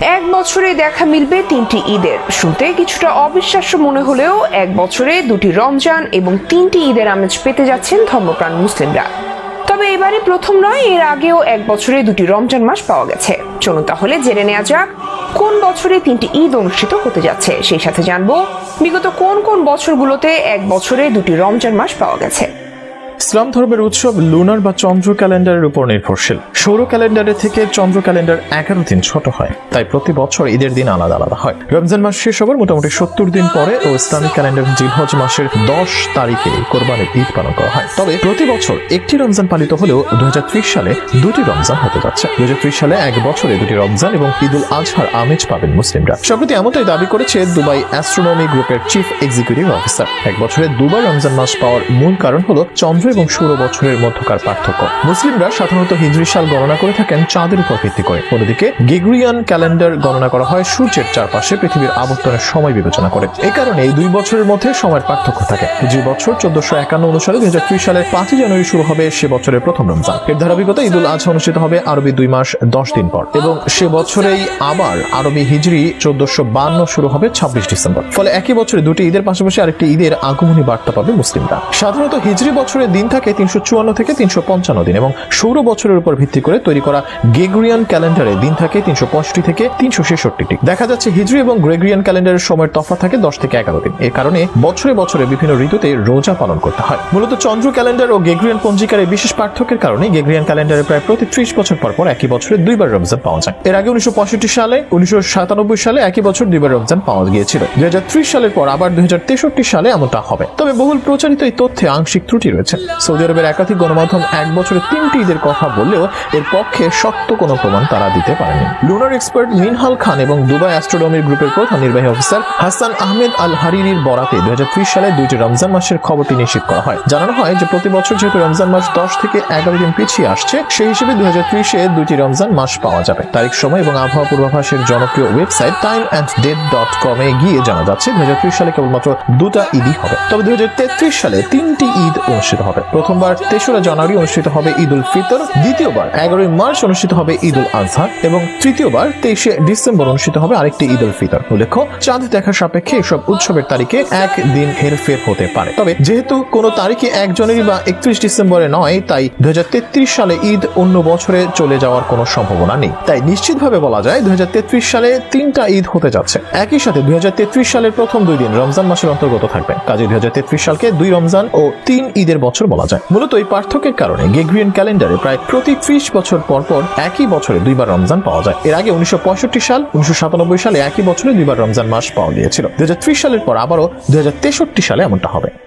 এক বছরে দেখা মিলবে তিনটি ঈদের। শুনতে কিছুটা অবিশ্বাস্য মনে হলেও এক বছরে দুটি রমজান এবং তিনটি ঈদের আমেজ পেতে যাচ্ছেন ধর্মপ্রাণ মুসলিমরা। তবে এবারে প্রথম নয়, এর আগেও এক বছরে দুটি রমজান মাস পাওয়া গেছে। চলুন তাহলে জেনে নেওয়া যাক, কোন বছরে তিনটি ঈদ অনুষ্ঠিত হতে যাচ্ছে? সেই সাথে জানব, বিগত কোন কোন বছরগুলোতে এক বছরে দুটি রমজান মাস পাওয়া গেছে? ইসলাম ধর্মের উৎসব লুনার বা চন্দ্র ক্যালেন্ডারের উপর নির্ভরশীল। সৌর ক্যালেন্ডারের থেকে চন্দ্র ক্যালেন্ডার এগারো দিন ছোট হয়, তাই প্রতি বছর ঈদের দিন আলাদা আলাদা হয়। রমজান মাস শেষ হবার মোটামুটি সত্তর দিন পরে ও ইসলামিক ক্যালেন্ডার জিলহজ মাসের দশ তারিখে কোরবানির ঈদ পালন করা হয়। তবে প্রতি বছর একটি রমজান পালিত হলেও দু হাজার ত্রিশ সালে দুটি রমজান হতে যাচ্ছে। দু হাজার ত্রিশ সালে এক বছরে দুটি রমজান এবং ঈদুল আজহার আমেজ পাবেন মুসলিমরা। সম্প্রতি এমনটাই দাবি করেছে দুবাই অ্যাস্ট্রোনমি গ্রুপের চিফ এক্সিকিউটিভ অফিসার এক বছরে দুবার রমজান মাস পাওয়ার মূল কারণ হলো চন্দ্র এবং সৌর বছরের মধ্যকার পার্থক্য। মুসলিমরা সাধারণত হিজরি সাল গণনা করে থাকেন চাঁদের উপর ভিত্তি করে। অন্যদিকে গেগ্রিয়ান ক্যালেন্ডার গণনা করা হয় সূর্যের চারপাশে পৃথিবীর আবর্তনের সময় বিবেচনা করে। এ কারণে এই দুই বছরের মধ্যে সময়ের পার্থক্য থাকে। হিজরি বছর চোদ্দশো একান্ন অনুসারে দুই হাজার সালের পাঁচই জানুয়ারি শুরু হবে সে বছরের প্রথম রমজান। এর ধারাবাহিকতা ঈদুল আজহা অনুষ্ঠিত হবে আরবি দুই মাস দশ দিন পর। এবং সে বছরেই আবার আরবি হিজরি চোদ্দশো বান্ন শুরু হবে ছাব্বিশ ডিসেম্বর। ফলে একই বছরে দুটি ঈদের পাশাপাশি আরেকটি ঈদের আগমনী বার্তা পাবে মুসলিমরা। সাধারণত হিজরি বছরের দিন থাকে তিনশো চুয়ান্ন থেকে তিনশো পঞ্চান্ন দিন এবং সৌর বছরের উপর ভিত্তি করে তৈরি করা গেগ্রিয়ান ক্যালেন্ডারে দিন থাকে তিনশো পঁয়ষট্টি থেকে তিনশো ছেষট্টিটি দেখা যাচ্ছে হিজরি এবং গ্রেগরিয়ান ক্যালেন্ডারের সময়ের তফাৎ থাকে দশ থেকে এগারো দিন। এর কারণে বছরে বছরে বিভিন্ন ঋতুতে রোজা পালন করতে হয়। মূলত চন্দ্র ক্যালেন্ডার ও গেগ্রিয়ান পঞ্জিকার এই বিশেষ পার্থক্যের কারণে গেগ্রিয়ান ক্যালেন্ডারে প্রায় প্রতি ত্রিশ বছর পর পর একই বছরে দুইবার রমজান পাওয়া যায়। এর আগে উনিশশো পঁয়ষট্টি সালে, উনিশশো সাতানব্বই সালে একই বছর দুইবার রমজান পাওয়া গিয়েছিল। দুই সালের পর আবার দুই সালে এমনটা হবে। তবে বহুল প্রচারিত এই তথ্যে আংশিক ত্রুটি রয়েছে। সৌদি আরবের একাধিক গণমাধ্যম এক বছরে তিনটি ঈদের কথা বললেও এর পক্ষে শক্ত কোনো প্রমাণ তারা দিতে পারেনি। লুনার এক্সপার্ট মিনহাল খান এবং দুবাই অ্যাস্ট্রোনমির গ্রুপের প্রধান নির্বাহী অফিসার হাসান আহমেদ আল হারিরির বরাতে দু হাজার ত্রিশ সালে দুইটি রমজান মাসের খবরটি নিশ্চিত করা হয়। জানানো হয় যে প্রতি বছর যেহেতু রমজান মাস দশ থেকে এগারো দিন পিছিয়ে আসছে, সেই হিসেবে দুই হাজার ত্রিশে দুইটি রমজান মাস পাওয়া যাবে। তারিখ, সময় এবং আবহাওয়া পূর্বাভাসের জনপ্রিয় website time and date dot কমে গিয়ে জানা যাচ্ছে দুই হাজার ত্রিশ সালে কেবলমাত্র দুটা ঈদই হবে। তবে দুই হাজার তেত্রিশ সালে তিনটি ঈদ অনুষ্ঠিত হবে। প্রথমবার তেসরা জানুয়ারি অনুষ্ঠিত হবে ঈদ উল ফিতর, দ্বিতীয়বার এগারোই মার্চ অনুষ্ঠিত হবে ঈদ উল আজহা এবং তৃতীয়বার তেইশে ডিসেম্বর অনুষ্ঠিত হবে আরেকটি ঈদ উল ফিতর। উল্লেখ্য, চাঁদ দেখার সাপেক্ষে এসব উৎসবের তারিখে এক দিন হেরফের হতে পারে। তবে যেহেতু কোনো তারিখে এক জানুয়ারি বা একত্রিশ ডিসেম্বরে নয়, তাই দুই হাজার তেত্রিশ সালে ঈদ অন্য বছরে চলে যাওয়ার কোনো সম্ভাবনা নেই। তাই নিশ্চিতভাবে বলা যায় দুই হাজার তেত্রিশ সালে তিনটা ঈদ হতে যাচ্ছে। একই সাথে দুই হাজার তেত্রিশ সালের প্রথম দুই দিন রমজান মাসের অন্তর্গত থাকবে। কাজে দুই হাজার তেত্রিশ সালকে দুই রমজান ও তিন ঈদের বছর বলা যায়। মূলত এই পার্থক্যের কারণে গেগ্রিয়ান ক্যালেন্ডারে প্রায় প্রতি ত্রিশ বছর পর পর একই বছরে দুইবার রমজান পাওয়া যায়। এর আগে উনিশশো পঁয়ষট্টি সাল, উনিশশো সাতানব্বই সালে একই বছরে দুইবার রমজান মাস পাওয়া গিয়েছিল। দুই হাজার ত্রিশ সালের পর আবারও দুই হাজার তেষট্টি সালে এমনটা হবে।